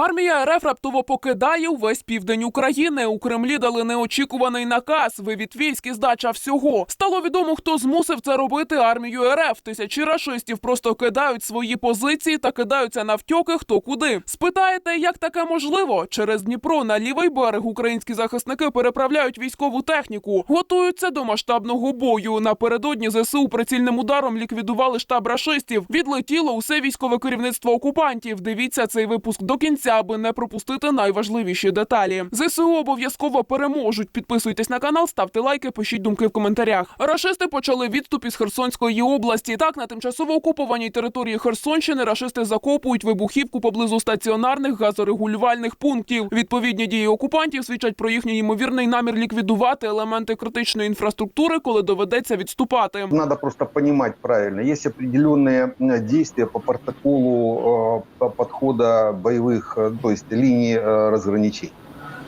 Армія РФ раптово покидає увесь південь України. У Кремлі дали неочікуваний наказ. Вивід військ і здача всього. Стало відомо, хто змусив це робити армію РФ. Тисячі рашистів просто кидають свої позиції та кидаються навтьоки хто куди. Спитаєте, як таке можливо? Через Дніпро на лівий берег українські захисники переправляють військову техніку, готуються до масштабного бою. Напередодні ЗСУ прицільним ударом ліквідували штаб рашистів. Відлетіло усе військове керівництво окупантів. Дивіться цей випуск до кінця, аби не пропустити найважливіші деталі. ЗСУ обов'язково переможуть. Підписуйтесь на канал, ставте лайки, пишіть думки в коментарях. Рашисти почали відступ із Херсонської області. Так на тимчасово окупованій території Херсонщини рашисти закопують вибухівку поблизу стаціонарних газорегулювальних пунктів. Відповідні дії окупантів свідчать про їхній ймовірний намір ліквідувати елементи критичної інфраструктури, коли доведеться відступати. Надо просто понимать правильно. Есть определенные м, действия по протоколу э, по- подхода боевых, э, то есть линии э, разграничений.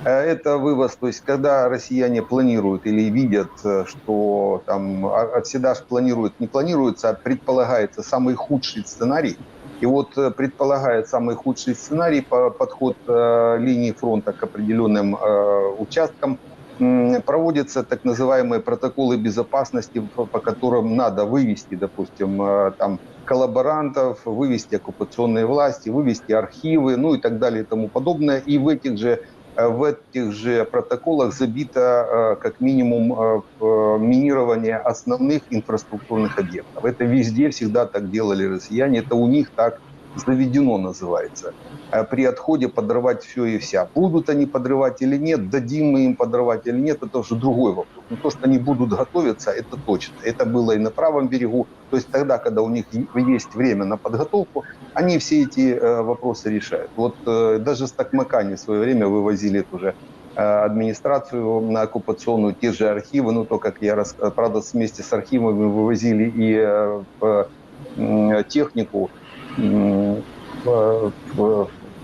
Э, Это вывоз, то есть когда россияне планируют или видят, э, что там а- а всегда ж планируют, не планируется, а предполагается самый худший сценарий. И вот э, предполагает самый худший сценарий по подход э, линии фронта к определенным э, участкам, проводятся так называемые протоколы безопасности, по которым надо вывести, допустим, э, там коллаборантов, вывести оккупационные власти, вывести архивы, ну и так далее и тому подобное. И в этих же э, в этих же протоколах забито э, как минимум минирование основных инфраструктурных объектов. Это везде всегда так делали россияне, это у них так заведено называется. Э, При отходе подрывать все и вся. Будут они подрывать или нет, дадим мы им подрывать или нет, это уже другой вопрос. Но то, что они будут готовиться, это точно. Это было и на правом берегу. То есть тогда, когда у них есть время на подготовку, они все эти э, вопросы решают. Вот э, даже с Токмакани в свое время вывозили тоже э, администрацию на оккупационную, те же архивы, ну то, как я рас... правда, вместе с архивами вывозили и технику,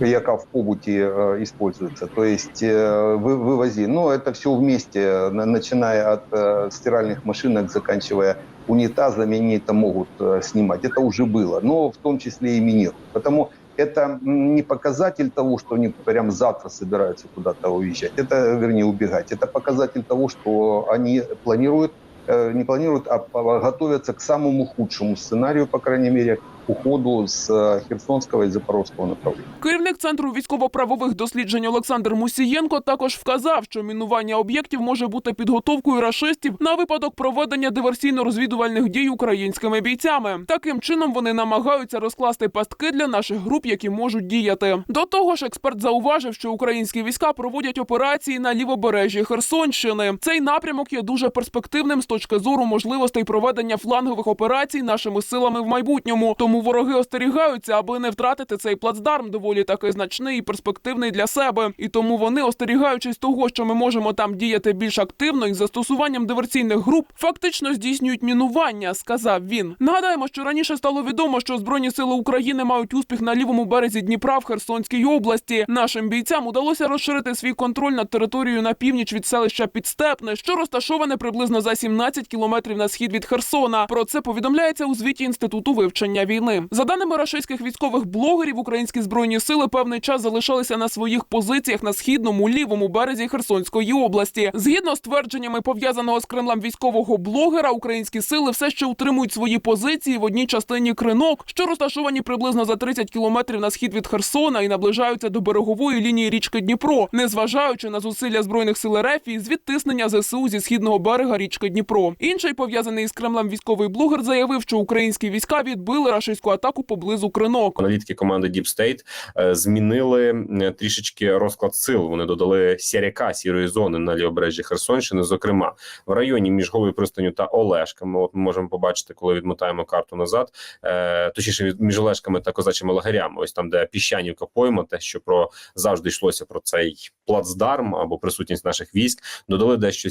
яка в побуте э, используется, то есть э, вы, вывози. Но это все вместе, э, на- начиная от э, стиральных машинок, заканчивая унитазами, они это могут э, снимать. Это уже было, но в том числе и минируют. Потому это не показатель того, что они прям завтра собираются куда-то уезжать. Это, вернее, убегать. Это показатель того, что они планируют, э, не планируют, а готовятся к самому худшему сценарию, по крайней мере, уходу с э, Херсонского и Запорожского направления. Керівник центру військово-правових досліджень Олександр Мусієнко також вказав, що мінування об'єктів може бути підготовкою рашистів на випадок проведення диверсійно-розвідувальних дій українськими бійцями. Таким чином вони намагаються розкласти пастки для наших груп, які можуть діяти. До того ж, експерт зауважив, що українські війська проводять операції на лівобережжі Херсонщини. Цей напрямок є дуже перспективним з точки зору можливостей проведення флангових операцій нашими силами в майбутньому. Тому вороги остерігаються, аби не втратити цей плацдарм, доволі таки значний і перспективний для себе. І тому вони, остерігаючись того, що ми можемо там діяти більш активно із застосуванням диверсійних груп, фактично здійснюють мінування, сказав він. Нагадаємо, що раніше стало відомо, що збройні сили України мають успіх на лівому березі Дніпра в Херсонській області. Нашим бійцям удалося розширити свій контроль над територією на північ від селища Підстепне, що розташоване приблизно за 17 кілометрів на схід від Херсона. Про це повідомляється у звіті інституту вивчення війни. За даними рашистських військових блогерів, українські збройні сили певний час залишалися на своїх позиціях на східному лівому березі Херсонської області. Згідно з твердженнями пов'язаного з Кремлем військового блогера, українські сили все ще утримують свої позиції в одній частині кринок, що розташовані приблизно за 30 кілометрів на схід від Херсона і наближаються до берегової лінії річки Дніпро, незважаючи на зусилля збройних сил РФ і з відтиснення ЗСУ зі східного берега річки Дніпро. Інший пов'язаний з Кремлем військовий блогер заявив, що українські війська відбили рашистську атаку поблизу кринок. Аналітики команди Deep State е, змінили е, трішечки розклад сил. Вони додали сіряка сірої зони на лівобережжі Херсонщини. Зокрема, в районі між Голою пристаню та Олешками. От ми можемо побачити, коли відмотаємо карту назад, е, точніше між Олешками та козачими лагерями. Ось там, де піщанівка пойма, те, що про завжди йшлося про цей плацдарм або присутність наших військ, додали дещо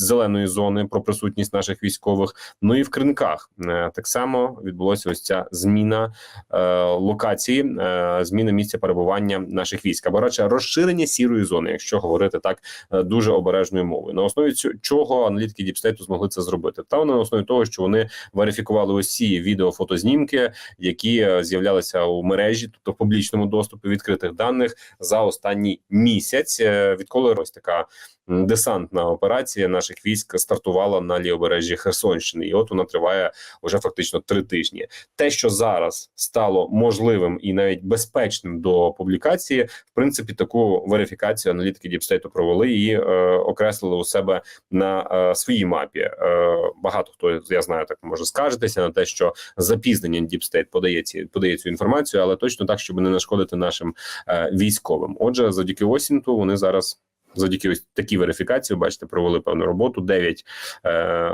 зеленої зони про присутність наших військових. Ну і в кринках Е, так само відбулося ось ця зміна е, локації, е, зміна місця перебування наших військ, або радше розширення сірої зони, якщо говорити так е, дуже обережною мовою. На основі цю- чого аналітики Діпстейту змогли це зробити? Та на основі того, що вони верифікували усі відеофотознімки, які е, з'являлися у мережі, тобто в публічному доступі відкритих даних за останній місяць, відколи ось така десантна операція наших військ стартувала на лівобережжі Херсонщини, і от вона триває вже фактично три тижні. Те, що зараз стало можливим і навіть безпечним до публікації, в принципі, таку верифікацію аналітики Діпстейту провели і е, окреслили у себе на е, своїй мапі. Е, багато хто я знаю, так може скаржитися на те, що з запізненням Діпстейт подає ці подає цю інформацію, але точно так, щоб не нашкодити нашим е, військовим. Отже, завдяки Осінту вони зараз. Завдяки ось такій верифікації, бачите, провели певну роботу. Дев'ять е,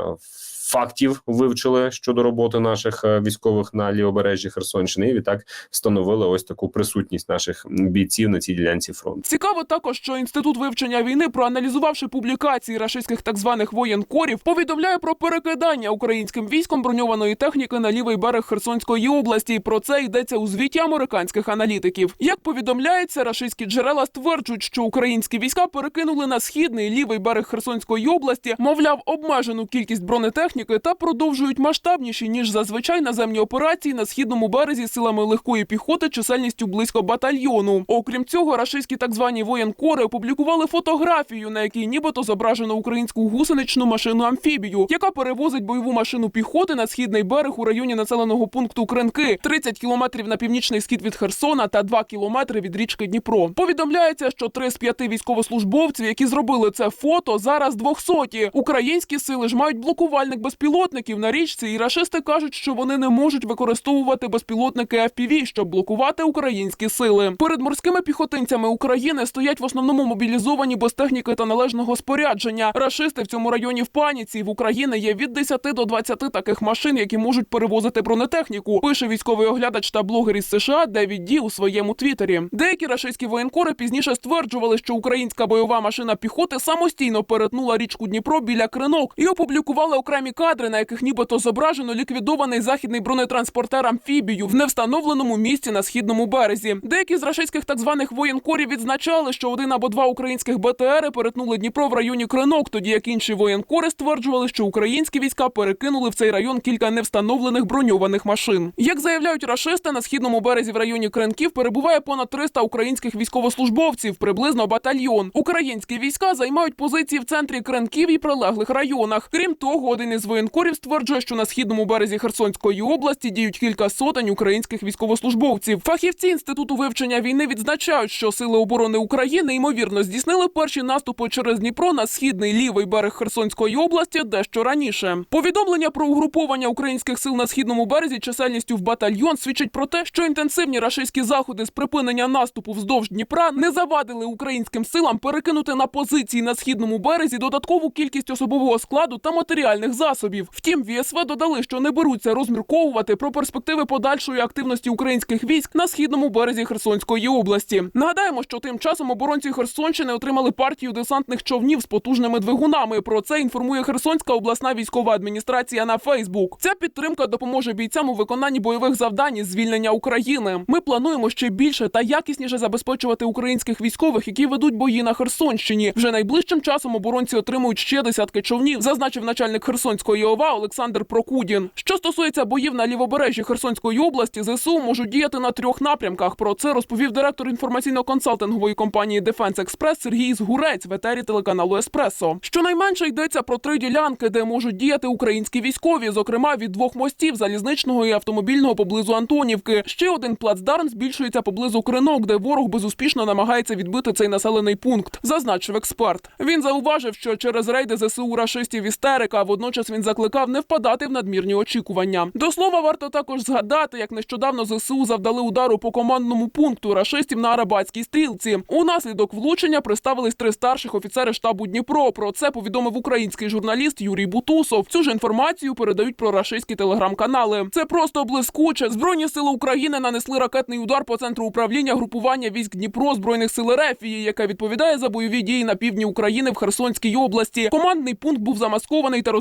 фактів вивчили щодо роботи наших е, військових на лівобережжі Херсонщини. І відтак встановили ось таку присутність наших бійців на цій ділянці фронту. Цікаво також, що інститут вивчення війни, проаналізувавши публікації рашистських так званих воєнкорів, повідомляє про перекидання українським військом броньованої техніки на лівий берег Херсонської області. Про це йдеться у звіті американських аналітиків. Як повідомляється, рашистські джерела стверджують, що українські війська перекинули на східний лівий берег Херсонської області, мовляв, обмежену кількість бронетехніки та продовжують масштабніші ніж зазвичай наземні операції на східному березі силами легкої піхоти чисельністю близько батальйону. Окрім цього, рашистські так звані воєнкори опублікували фотографію, на якій нібито зображено українську гусеничну машину амфібію, яка перевозить бойову машину піхоти на східний берег у районі населеного пункту Кренки, 30 кілометрів на північний схід від Херсона та 2 кілометри від річки Дніпро. Повідомляється, що три з п'яти військовослужбовців, які зробили це фото, зараз двохсоті. Українські сили ж мають блокувальник безпілотників на річці, і рашисти кажуть, що вони не можуть використовувати безпілотники FPV, щоб блокувати українські сили. Перед морськими піхотинцями України стоять в основному мобілізовані без техніки та належного спорядження. Рашисти в цьому районі в паніці. В Україні є від 10 до 20 таких машин, які можуть перевозити бронетехніку. Пише військовий оглядач та блогер із США Девід Ді у своєму твіттері. Деякі рашистські воєнкори пізніше стверджували, що українська бойова машина піхоти самостійно перетнула річку Дніпро біля кринок і опублікували окремі кадри, на яких нібито зображено ліквідований західний бронетранспортер амфібію в невстановленому місці на східному березі. Деякі з рашистських так званих воєнкорів відзначали, що один або два українських БТРи перетнули Дніпро в районі кринок, тоді як інші воєнкори стверджували, що українські війська перекинули в цей район кілька невстановлених броньованих машин. Як заявляють рашисти, на східному березі в районі Кренків перебуває понад 300 українських військовослужбовців, приблизно батальйон. Українські війська займають позиції в центрі Кренків і прилеглих районах. Крім того, один із воєнкорів стверджує, що на східному березі Херсонської області діють кілька сотень українських військовослужбовців. Фахівці інституту вивчення війни відзначають, що сили оборони України ймовірно здійснили перші наступи через Дніпро на східний лівий берег Херсонської області дещо раніше. Повідомлення про угруповання українських сил на східному березі чисельністю в батальйон свідчить про те, що інтенсивні рашистські заходи з припинення наступу вздовж Дніпра не завадили українським силам перекинути на позиції на східному березі додаткову кількість особового складу та матеріальних засобів. Втім, ВСВ додали, що не беруться розмірковувати про перспективи подальшої активності українських військ на східному березі Херсонської області. Нагадаємо, що тим часом оборонці Херсонщини отримали партію десантних човнів з потужними двигунами. Про це інформує Херсонська обласна військова адміністрація на Фейсбук. Ця підтримка допоможе бійцям у виконанні бойових завдань із звільнення України. Ми плануємо ще більше та якісніше забезпечувати українських військових, які ведуть бої на Херсонщині. Вже найближчим часом оборонці отримують ще десятки човнів, зазначив начальник Херсонської ОВА Олександр Прокудін. Що стосується боїв на лівобережжі Херсонської області, ЗСУ можуть діяти на трьох напрямках. Про це розповів директор інформаційно-консалтингової компанії Дефенс Експрес Сергій Згурець в етері телеканалу Еспресо. Щонайменше йдеться про три ділянки, де можуть діяти українські військові, зокрема від двох мостів залізничного і автомобільного поблизу Антонівки. Ще один плацдарм збільшується поблизу кринок, де ворог безуспішно намагається відбити цей населений пункт, зазначив експерт. Він зауважив, що через рейди ЗСУ рашистів істерика, водночас він закликав не впадати в надмірні очікування. До слова, варто також згадати, як нещодавно ЗСУ завдали удару по командному пункту рашистів на Арабатській стрілці. Унаслідок влучення приставились три старших офіцери штабу Дніпро. Про це повідомив український журналіст Юрій Бутусов. Цю ж інформацію передають про рашистські телеграм-канали. Це просто блискуче. Збройні сили України нанесли ракетний удар по центру управління групування військ Дніпро збройних сил Рефії, яка відповідає за бойові дії на півдні України в Херсонській області. Командний пункт був замаскований та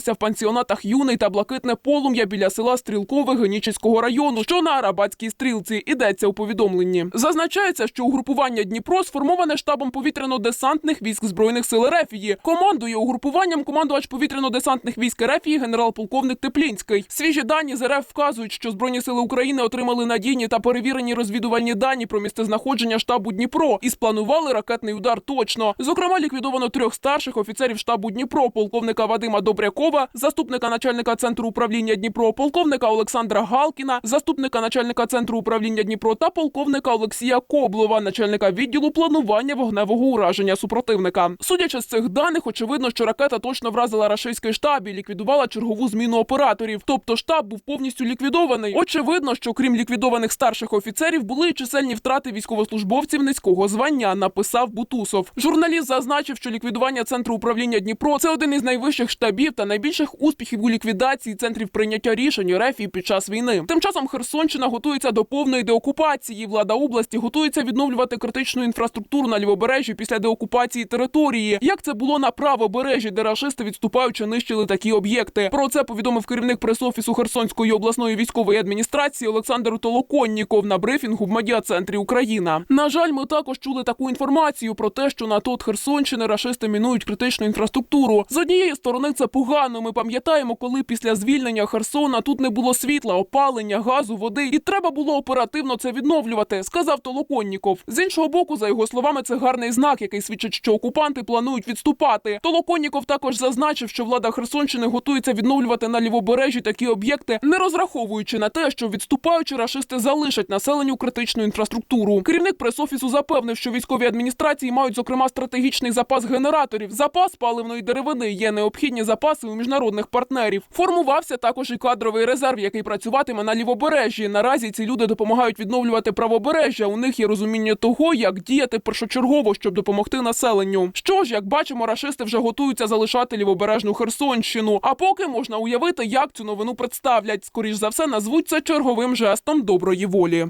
розміщувався в пансіонатах юний та блакитне полум'я біля села Стрілкове Генічеського району, що на Арабатській стрілці. Ідеться у повідомленні. Зазначається, що угрупування Дніпро сформоване штабом повітряно-десантних військ збройних сил Рефії. Командує угрупуванням командувач повітряно-десантних військ Рефії генерал-полковник Теплінський. Свіжі дані з РФ вказують, що збройні сили України отримали надійні та перевірені розвідувальні дані про місцезнаходження штабу Дніпро і спланували ракетний удар точно. Зокрема, ліквідовано трьох старших офіцерів штабу Дніпро, полковника Вадима Добрякова, заступника начальника центру управління Дніпро, полковника Олександра Галкіна, заступника начальника центру управління Дніпро та полковника Олексія Коблова, начальника відділу планування вогневого ураження супротивника. Судячи з цих даних, очевидно, що ракета точно вразила рашистський штаб і ліквідувала чергову зміну операторів. Тобто штаб був повністю ліквідований. Очевидно, що крім ліквідованих старших офіцерів були й чисельні втрати військовослужбовців низького звання. Написав Бутусов. Журналіст зазначив, що ліквідування центру управління Дніпро це один із найвищих штабів та найбільших успіхів у ліквідації центрів прийняття рішень РФ під час війни. Тим часом Херсонщина готується до повної деокупації. Влада області готується відновлювати критичну інфраструктуру на лівобережжі після деокупації території. Як це було на правобережжі, де рашисти відступаючи нищили такі об'єкти. Про це повідомив керівник прес-офісу Херсонської обласної військової адміністрації Олександр Толоконніков на брифінгу в медіа-центрі Україна. На жаль, ми також чули таку інформацію про те, що на тот Херсонщини рашисти мінують критичну інфраструктуру. З однієї сторони це погано. Ми пам'ятаємо, коли після звільнення Херсона тут не було світла, опалення, газу, води, і треба було оперативно це відновлювати, сказав Толоконніков. З іншого боку, за його словами, це гарний знак, який свідчить, що окупанти планують відступати. Толоконніков також зазначив, що влада Херсонщини готується відновлювати на лівобережжі такі об'єкти, не розраховуючи на те, що відступаючи рашисти залишать населенню критичну інфраструктуру. Керівник прес-офісу запевнив, що військові адміністрації мають зокрема стратегічний запас генераторів, запас паливної деревини. Є необхідні запаси у міжнародних партнерів. Формувався також і кадровий резерв, який працюватиме на лівобережжі. Наразі ці люди допомагають відновлювати правобережжя. У них є розуміння того, як діяти першочергово, щоб допомогти населенню. Що ж, як бачимо, рашисти вже готуються залишати лівобережну Херсонщину. А поки можна уявити, як цю новину представлять. Скоріш за все, назвуть це черговим жестом доброї волі.